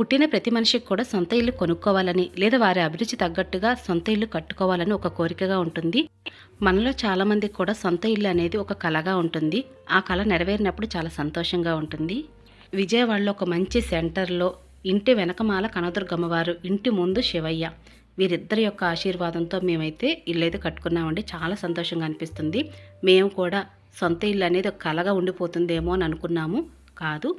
పుట్టిన ప్రతి మనిషికి కూడా సొంత ఇల్లు కొనుక్కోవాలని లేదా వారి అభిరుచి తగ్గట్టుగా సొంత ఇల్లు కట్టుకోవాలని ఒక కోరికగా ఉంటుంది. మనలో చాలామందికి కూడా సొంత ఇల్లు అనేది ఒక కళగా ఉంటుంది. ఆ కళ నెరవేరినప్పుడు చాలా సంతోషంగా ఉంటుంది. విజయవాడలో ఒక మంచి సెంటర్లో ఇంటి వెనకమాల కనదుర్గమ్మవారు ఇంటి ముందు శివయ్య. వీరిద్దరి యొక్క ఆశీర్వాదంతో మేమైతే ఇల్లు అయితే కట్టుకున్నామండి. చాలా సంతోషంగా అనిపిస్తుంది. మేము కూడా సొంత ఇల్లు అనేది ఒక కళగా ఉండిపోతుందేమో అని అనుకున్నాము. కాదు.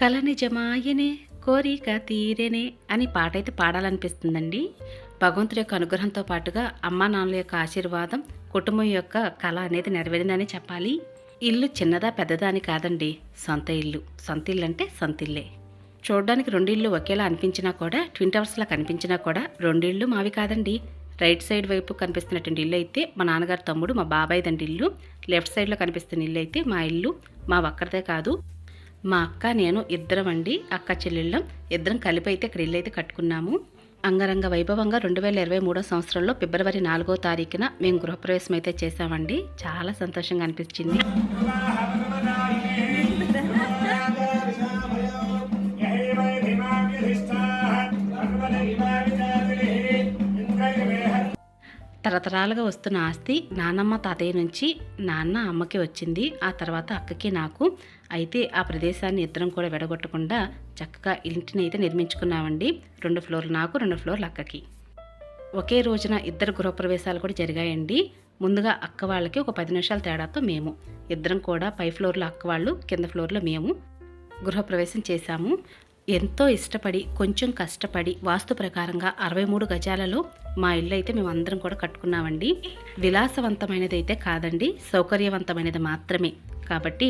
కళ నిజమాయనే కోరిక తీరేనే అని పాట అయితే పాడాలనిపిస్తుందండి. భగవంతుడి యొక్క అనుగ్రహంతో పాటుగా అమ్మా నాన్నల యొక్క ఆశీర్వాదం కుటుంబం యొక్క కళ అనేది నెరవేరిందని చెప్పాలి. ఇల్లు చిన్నదా పెద్దదా అని కాదండి. సొంత ఇల్లు. సొంత ఇల్లు అంటే సొంత ఇల్లే. చూడడానికి రెండు ఇళ్ళు ఒకేలా అనిపించినా కూడా ట్విన్ టవర్స్లా కనిపించినా కూడా రెండు ఇళ్ళు మావి కాదండి. రైట్ సైడ్ వైపు కనిపిస్తున్నటువంటి ఇల్లు అయితే మా నాన్నగారు తమ్ముడు మా బాబాయ్ దండి ఇల్లు. లెఫ్ట్ సైడ్లో కనిపిస్తున్న ఇల్లు అయితే మా ఇల్లు. మా ఒక్కరిదే కాదు. మా అక్క నేను ఇద్దరం అండి అక్క చెల్లెళ్ళం. ఇద్దరం కలిపి అయితే ఇక్కడ ఇల్లు అయితే కట్టుకున్నాము. అంగరంగ వైభవంగా రెండు వేల ఇరవై మూడో సంవత్సరంలో ఫిబ్రవరి నాలుగో తారీఖున మేము గృహప్రవేశం అయితే చేసామండి చాలా సంతోషంగా అనిపించింది. తరతరాలుగా వస్తున్న ఆస్తి నానమ్మ తాతయ్య నుంచి నాన్న అమ్మకి వచ్చింది. ఆ తర్వాత అక్కకి నాకు. అయితే ఆ ప్రదేశాన్ని ఇద్దరం కూడా విడగొట్టకుండా చక్కగా ఇంటిని అయితే నిర్మించుకున్నామండి. రెండు ఫ్లోర్లు నాకు రెండు ఫ్లోర్లు అక్కకి. ఒకే రోజున ఇద్దరు గృహప్రవేశాలు కూడా జరిగాయండి. ముందుగా అక్క వాళ్ళకి ఒక పది నిమిషాల తేడాతో మేము. ఇద్దరం కూడా పై ఫ్లోర్లో అక్క వాళ్ళు కింద ఫ్లోర్లో మేము గృహప్రవేశం చేశాము. ఎంతో ఇష్టపడి కొంచెం కష్టపడి వాస్తు ప్రకారంగా అరవై మూడు గజాలలో మా ఇల్లు అయితే మేము అందరం కూడా కట్టుకున్నామండి. విలాసవంతమైనది అయితే కాదండి సౌకర్యవంతమైనది మాత్రమే. కాబట్టి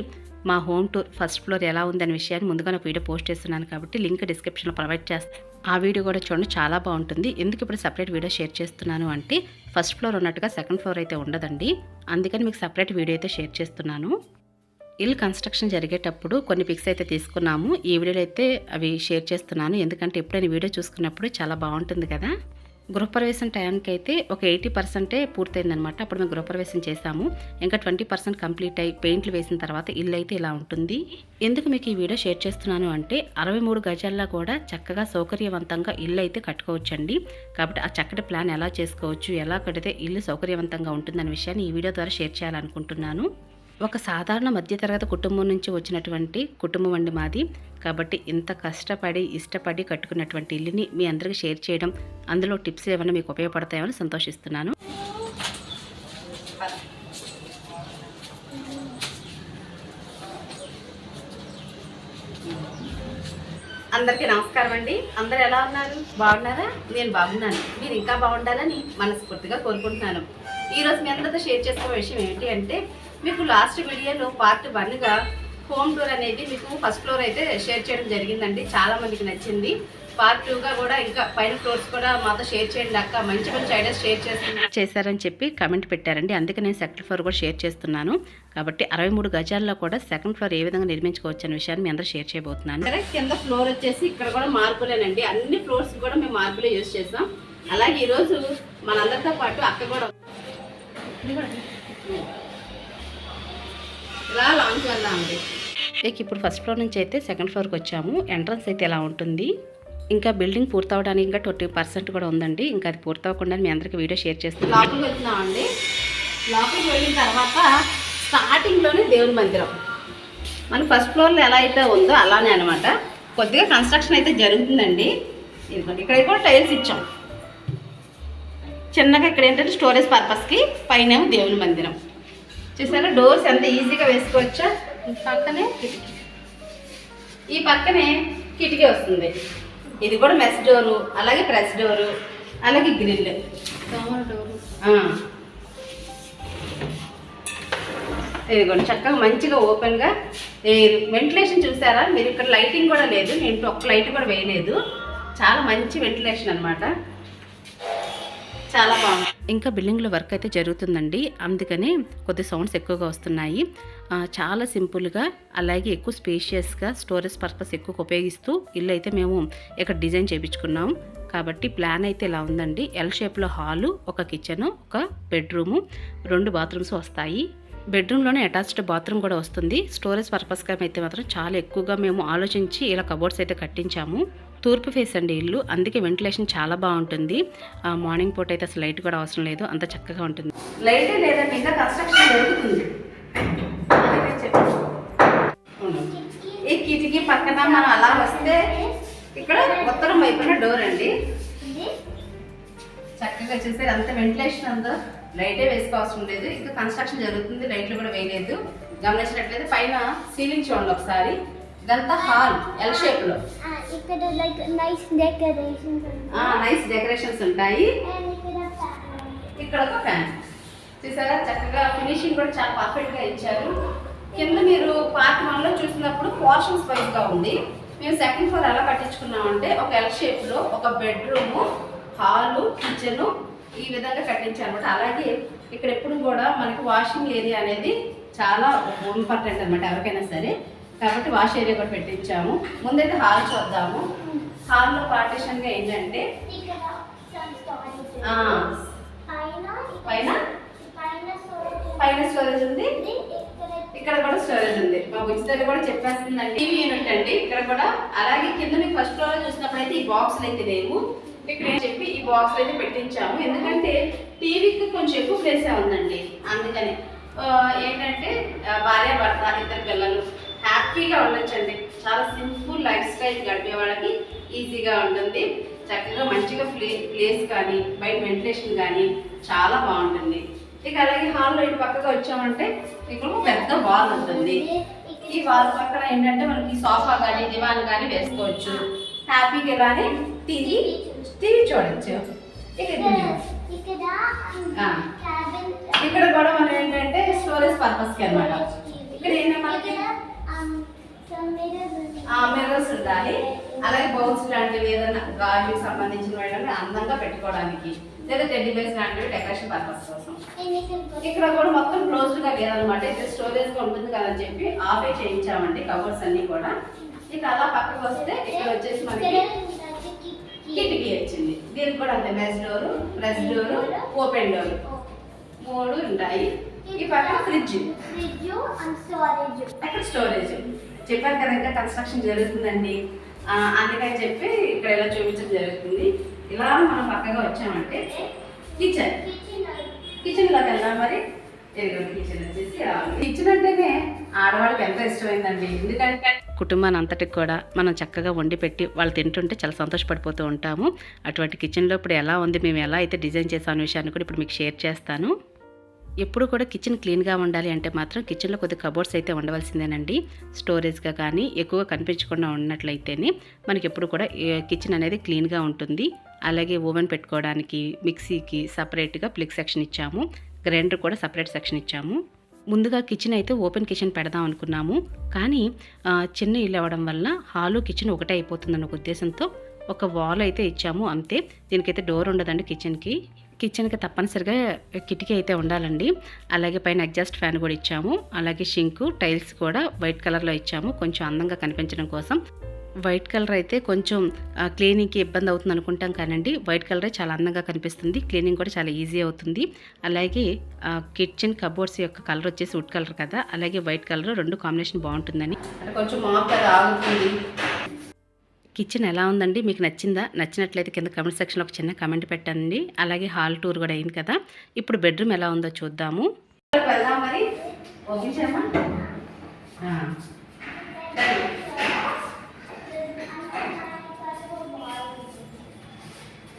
మా హోమ్ టూర్ ఫస్ట్ ఫ్లోర్ ఎలా ఉందనే విషయాన్ని ముందుగా ఒక వీడియో పోస్ట్ చేస్తున్నాను కాబట్టి లింక్ డిస్క్రిప్షన్లో ప్రొవైడ్ చేస్తాను ఆ వీడియో కూడా చూడండి చాలా బాగుంటుంది. ఎందుకు ఇప్పుడు సపరేట్ వీడియో షేర్ చేస్తున్నాను అంటే ఫస్ట్ ఫ్లోర్ ఉన్నట్టుగా సెకండ్ ఫ్లోర్ అయితే ఉండదండి. అందుకని మీకు సపరేట్ వీడియో అయితే షేర్ చేస్తున్నాను. ఇల్లు కన్స్ట్రక్షన్ జరిగేటప్పుడు కొన్ని పిక్స్ అయితే తీసుకున్నాము. ఈ వీడియోలో అయితే అవి షేర్ చేస్తున్నాను. ఎందుకంటే ఎప్పుడైనా వీడియో చూసుకున్నప్పుడు చాలా బాగుంటుంది కదా. గృహప్రవేశం టైంకి అయితే ఒక ఎయిటీ పర్సెంటే పూర్తయిందనమాట అప్పుడు మేము గృహప్రవేశం చేశాము. ఇంకా ట్వంటీ పర్సెంట్ కంప్లీట్ అయ్యి పెయింట్లు వేసిన తర్వాత ఇల్లు అయితే ఇలా ఉంటుంది. ఎందుకు మీకు ఈ వీడియో షేర్ చేస్తున్నాను అంటే అరవై మూడు గజాల్లో కూడా చక్కగా సౌకర్యవంతంగా ఇల్లు అయితే కట్టుకోవచ్చండి. కాబట్టి ఆ చక్కటి ప్లాన్ ఎలా చేసుకోవచ్చు ఎలా కడితే ఇల్లు సౌకర్యవంతంగా ఉంటుందనే విషయాన్ని ఈ వీడియో ద్వారా షేర్ చేయాలనుకుంటున్నాను. ఒక సాధారణ మధ్యతరగతి కుటుంబం నుంచి వచ్చినటువంటి కుటుంబం అండి మాది. కాబట్టి ఇంత కష్టపడి ఇష్టపడి కట్టుకున్నటువంటి ఇల్లుని మీ అందరికీ షేర్ చేయడం అందులో టిప్స్ ఏమైనా మీకు ఉపయోగపడతాయని సంతోషిస్తున్నాను. అందరికీ నమస్కారం అండి. అందరు ఎలా ఉన్నారు? బాగున్నారా? నేను బాగున్నాను. మీరు ఇంకా బాగుండాలని మనస్ఫూర్తిగా కోరుకుంటున్నాను. ఈరోజు మీ అందరితో షేర్ చేసుకున్న విషయం ఏంటి అంటే మీకు లాస్ట్ వీడియోలో పార్ట్ వన్గా హోమ్ టూర్ అనేది మీకు ఫస్ట్ ఫ్లోర్ అయితే షేర్ చేయడం జరిగిందండి. చాలా మందికి నచ్చింది. పార్ట్ టూగా కూడా ఇంకా పైన ఫ్లోర్స్ కూడా మాతో షేర్ చేయండి అక్క. మంచి మంచి ఐడియాస్ షేర్ చేస్తున్నా చేశారని చెప్పి కమెంట్ పెట్టారండి. అందుకే నేను సెకండ్ ఫ్లోర్ కూడా షేర్ చేస్తున్నాను. కాబట్టి అరవై మూడు గజాల్లో కూడా సెకండ్ ఫ్లోర్ ఏ విధంగా నిర్మించుకోవచ్చు అనే విషయాన్ని మీ అందరూ షేర్ చేయబోతున్నాను. సరే కింద ఫ్లోర్ వచ్చేసి ఇక్కడ కూడా మార్పులేనండి. అన్ని ఫ్లోర్స్ కూడా మేము మార్పులే యూజ్ చేసాం అలాగే ఈరోజు మనందరితో పాటు అక్క కూడా ఇలా లాంచ్ వెళ్దామండి ఇక ఇప్పుడు ఫస్ట్ ఫ్లోర్ నుంచి అయితే సెకండ్ ఫ్లోర్కి వచ్చాము. ఎంట్రన్స్ అయితే ఎలా ఉంటుంది? ఇంకా బిల్డింగ్ పూర్తవడానికి ఇంకా ట్వంటీ పర్సెంట్ కూడా ఉందండి. ఇంకా అది పూర్తవకుండా మీ అందరికి వీడియో షేర్ చేస్తాను లోపలికి వెళ్తున్నామండి. లోపలికి వెళ్ళిన తర్వాత స్టార్టింగ్లోనే దేవుని మందిరం. మన ఫస్ట్ ఫ్లోర్లో ఎలా అయితే ఉందో అలానే అనమాట కొద్దిగా కన్స్ట్రక్షన్ అయితే జరుగుతుందండి. ఇదిగోండి ఇక్కడ కూడా టైల్స్ ఇచ్చాం. చిన్నగా ఇక్కడ ఏంటంటే స్టోరేజ్ పర్పస్కి పైన దేవుని మందిరం. చూసారా? డోర్స్ ఎంత ఈజీగా వేసుకోవచ్చా? పక్కనే కిటికీ ఈ పక్కనే కిటికీ వస్తుంది. ఇది కూడా మెస్ డోరు అలాగే ప్రెస్ డోరు అలాగే గ్రిల్ డోరు ఇదిగోండి చక్కగా మంచిగా ఓపెన్గా వెంటిలేషన్ చూసారా? మీరు ఇక్కడ లైటింగ్ కూడా లేదు నేను ఒక్క లైట్ కూడా వేయలేదు. చాలా మంచి వెంటిలేషన్ అనమాట చాలా బాగుంది. ఇంకా బిల్డింగ్లో వర్క్ అయితే జరుగుతుందండి. అందుకనే కొద్ది సౌండ్స్ ఎక్కువగా వస్తున్నాయి. చాలా సింపుల్గా అలాగే ఎక్కువ స్పేషియస్గా స్టోరేజ్ పర్పస్ ఎక్కువ ఉపయోగిస్తూ ఇల్లు అయితే మేము ఇక్కడ డిజైన్ చేయించుకున్నాం కాబట్టి ప్లాన్ అయితే ఇలా ఉందండి. ఎల్ షేప్లో హాలు ఒక కిచెన్ ఒక బెడ్రూము రెండు బాత్రూమ్స్ వస్తాయి. బెడ్రూమ్లోనే అటాచ్డ్ బాత్రూమ్ కూడా వస్తుంది. స్టోరేజ్ పర్పస్గా అయితే మాత్రం చాలా ఎక్కువగా మేము ఆలోచించి ఇలా కబోర్డ్స్ అయితే కట్టించాము. తూర్పు ఫేస్ అండి ఇల్లు. అందుకే వెంటిలేషన్ చాలా బాగుంటుంది. ఆ, మార్నింగ్ పూట అయితే అసలు లైట్ కూడా అవసరం లేదు. అంత చక్కగా ఉంటుంది. లైట్ లేదండి ఇంకా కన్స్ట్రక్షన్ జరుగుతుంది. ఈ కిటికీ పక్కన మనం అలా వస్తే ఇక్కడ ఉత్తరం వైపున డోర్ అండి. చక్కగా చూసారు అంత వెంటిలేషన్ ఉందో లైటే వేసుకోవాల్సిన లేదు. ఇంకా కన్స్ట్రక్షన్ జరుగుతుంది లైట్లు కూడా వేయలేదు. గమనించినట్లయితే పైన సీలింగ్ చూడండి ఒకసారి. ఇదంతా హాల్ ఎల్ షేప్లో. ఇక్కడ like nice decorations nice decorations ఉంటాయి. ఇక్కడ ఒక ఫ్యాన్. చూసారా? చక్కగా ఫినిషింగ్ కూడా చాలా పర్ఫెక్ట్గా ఇచ్చారు. కింద మీరు పార్ట్ వన్లో చూసినప్పుడు పోర్షన్స్ వైజ్గా ఉంది. మేము సెకండ్ ఫ్లోర్ ఎలా కట్టించుకున్నామంటే ఒక ఎల్ షేప్లో ఒక బెడ్రూమ్ హాలు కిచెన్ ఈ విధంగా కట్టించారు అనమాట అలాగే ఇక్కడ ఎప్పుడు కూడా మనకి వాషింగ్ ఏరియా అనేది చాలా ఇంపార్టెంట్ అనమాట ఎవరికైనా సరే. కాబట్టి వాష్ ఏరియా కూడా పెట్టించాము. ముందైతే హాల్ చూద్దాము. హాల్లో పార్టీషన్గా ఏంటంటే పైన పైన? స్టోరేజ్ ఉంది. ఇక్కడ. కూడా స్టోరేజ్ ఉంది. మా ఉచిత కూడా చెప్పేస్తుందండి. టీవీ యూనిట్ అండి. ఇక్కడ కూడా. అలాగే కింద మీకు ఫస్ట్ ఫ్లోర్ చూసినప్పుడు అయితే ఈ బాక్స్ అయితే లేవు. ఇక్కడ ఏం చెప్పి ఈ బాక్స్ అయితే పెట్టించాము. ఎందుకంటే టీవీకి కొంచెం ఎక్కువ ప్లేసే ఉందండి. అందుకని ఏంటంటే భార్య భర్త ఇద్దరు పిల్లలు హ్యాపీగా ఉండొచ్చండి. చాలా సింపుల్ లైఫ్ స్టైల్ గడిపే వాళ్ళకి ఈజీగా ఉంటుంది. చక్కగా మంచిగా ప్లే ప్లేస్ కానీ బయట వెంటిలేషన్ కానీ చాలా బాగుంటుంది. ఇక అలాగే హాల్లో ఇటు పక్కగా వచ్చామంటే ఇక్కడ పెద్ద వాల్ ఉంటుంది. ఈ వాల్ పక్కన ఏంటంటే మనకి సోఫా కానీ దివాన్ కానీ వేసుకోవచ్చు. హ్యాపీగా కానీ టీవీ టీవీ చూడొచ్చు. ఇక ఇక్కడ ఇక్కడ కూడా మనం ఏంటంటే స్టోరేజ్ పర్పస్కి అనమాట ఇక్కడ ఏంటంటే మనకి ఇక్కడ um, some mirrors ఉంది. ఆ మిర్రర్స్ ఉండాలి. అలాగే బౌల్స్ లాంటివి ఏదైనా గాజుకి సంబంధించిన అందంగా పెట్టుకోవడానికి లేదా టెడ్డీ బేస్ లాంటివి డెకరేషన్ పర్పస్ కోసం. ఇక్కడ కూడా మొత్తం క్లోజ్డ్గా లేదనమాట. ఇక్కడ స్టోరేజ్గా ఉంటుంది కదా అని చెప్పి ఆఫే చేయించామండి కవర్స్ అన్ని కూడా. ఇక అలా పక్కకు వస్తే ఇక్కడ వచ్చేసి మనకి. కిటికీ వచ్చింది. దీనికి కూడా అంతే mess door press door open door మూడు ఉంటాయి. ఈ పక్కన ఫ్రిడ్జ్ ఫ్రిడ్జ్ అండ్ స్టోరేజ్ అక్కడ స్టోరేజ్ చెప్పాను కదా ఇంకా కన్స్ట్రక్షన్ జరుగుతుందండి. అందుకని చెప్పి ఇక్కడ ఇలా చూపించడం జరుగుతుంది. ఇలా మనం పక్కగా వచ్చామంటే కిచెన్ కిచెన్లోకి వెళ్దాం మరి. కిచెన్ వచ్చేసి కిచెన్ అంటేనే ఆడవాళ్ళకి ఎంత ఇష్టమైందండి. ఎందుకంటే కుటుంబాన్ని అంతటికి కూడా మనం చక్కగా వండి పెట్టి వాళ్ళు తింటుంటే చాలా సంతోషపడిపోతూ ఉంటాము. అటువంటి కిచెన్లో ఇప్పుడు ఎలా ఉంది మేము ఎలా అయితే డిజైన్ చేసాం అనే విషయాన్ని కూడా ఇప్పుడు మీకు షేర్ చేస్తాను. ఎప్పుడు కూడా కిచెన్ క్లీన్గా ఉండాలి అంటే మాత్రం కిచెన్లో కొద్ది కబోర్డ్స్ అయితే ఉండవలసిందేనండి. స్టోరేజ్గా కానీ ఎక్కువగా కనిపించకుండా ఉన్నట్లయితేనే మనకి ఎప్పుడు కూడా కిచెన్ అనేది క్లీన్గా ఉంటుంది. అలాగే ఓవెన్ పెట్టుకోవడానికి మిక్సీకి సపరేట్గా ప్లిక్ సెక్షన్ ఇచ్చాము. గ్రైండర్ కూడా సపరేట్ సెక్షన్ ఇచ్చాము. ముందుగా కిచెన్ అయితే ఓపెన్ కిచెన్ పెడదాం అనుకున్నాము. కానీ చిన్న ఇల్లు అవ్వడం వల్ల హాలు కిచెన్ ఒకటే అయిపోతుందన్న ఉద్దేశంతో ఒక వాల్ అయితే ఇచ్చాము అంతే. దీనికైతే డోర్ ఉండదండి కిచెన్కి. కిచెన్కి తప్పనిసరిగా కిటికీ అయితే ఉండాలండి. అలాగే పైన అడ్జస్ట్ ఫ్యాన్ కూడా ఇచ్చాము. అలాగే షింకు టైల్స్ కూడా వైట్ కలర్లో ఇచ్చాము. కొంచెం అందంగా కనిపించడం కోసం. వైట్ కలర్ అయితే కొంచెం క్లీనింగ్కి ఇబ్బంది అవుతుంది అనుకుంటాం కానండి. వైట్ కలరే చాలా అందంగా కనిపిస్తుంది. క్లీనింగ్ కూడా చాలా ఈజీ అవుతుంది. అలాగే కిచెన్ కబోర్డ్స్ యొక్క కలర్ వచ్చేసి వుడ్ కలర్ కదా. అలాగే వైట్ కలర్ రెండు కాంబినేషన్ బాగుంటుందని. కొంచెం మాప్ కదా ఆగుతుంది. కిచెన్ ఎలా ఉందండి? మీకు నచ్చిందా? నచ్చినట్లయితే కింద కమెంట్ సెక్షన్లో ఒక చిన్న కమెంట్ పెట్టండి. అలాగే హాల్ టూర్ కూడా అయింది కదా? ఇప్పుడు బెడ్రూమ్ ఎలా ఉందో చూద్దాము.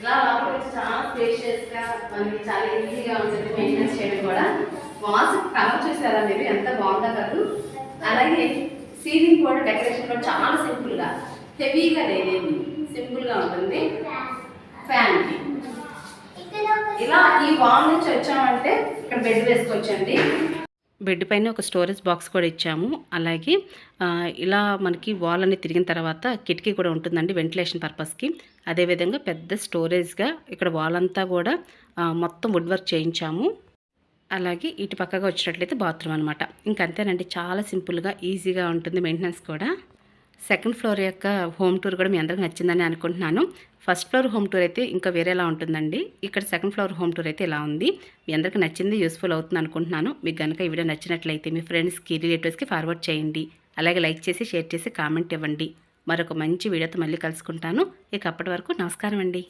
ఇలా లోపలికి చాలా మనకి చాలా ఈజీగా ఉంటుంది. చేయడం కూడా. కలర్ చూసారా మీరు ఎంత అలాగే సీలింగ్ కూడా డెకరేషన్ కూడా చాలా సింపుల్గా హెవీగా లేదేమి సింపుల్గా ఉంటుంది. ఫ్యాన్ ఇలా ఈ వాల్ నుంచి వచ్చామంటే ఇక్కడ బెడ్ వేసుకోవచ్చండి. బెడ్ పైన ఒక స్టోరేజ్ బాక్స్ కూడా ఇచ్చాము. అలాగే ఇలా మనకి వాల్ అనేది తిరిగిన తర్వాత కిటికీ కూడా ఉంటుందండి వెంటిలేషన్ పర్పస్కి. అదేవిధంగా పెద్ద స్టోరేజ్గా ఇక్కడ వాల్ అంతా కూడా మొత్తం వుడ్ వర్క్ చేయించాము. అలాగే ఇటు పక్కగా వచ్చినట్లయితే బాత్రూమ్ అనమాట ఇంకంతేనండి చాలా సింపుల్గా ఈజీగా ఉంటుంది మెయింటెనెన్స్ కూడా. సెకండ్ ఫ్లోర్ యొక్క హోమ్ టూర్ కూడా మీ అందరికి నచ్చిందని అనుకుంటున్నాను. ఫస్ట్ ఫ్లోర్ హోమ్ టూర్ అయితే ఇంకా వేరేలా ఉంటుందండి. ఇక్కడ సెకండ్ ఫ్లోర్ హోమ్ టూర్ అయితే ఇలా ఉంది. మీ అందరికి నచ్చింది యూస్ఫుల్ అవుతుంది అనుకుంటున్నాను. మీకు కనుక ఈ వీడియో నచ్చినట్లయితే మీ ఫ్రెండ్స్కి రిలేటివ్స్కి ఫార్వర్డ్ చేయండి. అలాగే లైక్ చేసి షేర్ చేసి కామెంట్ ఇవ్వండి. మరొక మంచి వీడియోతో మళ్ళీ కలుసుకుంటాను. ఇక అప్పటి వరకు నమస్కారం అండి.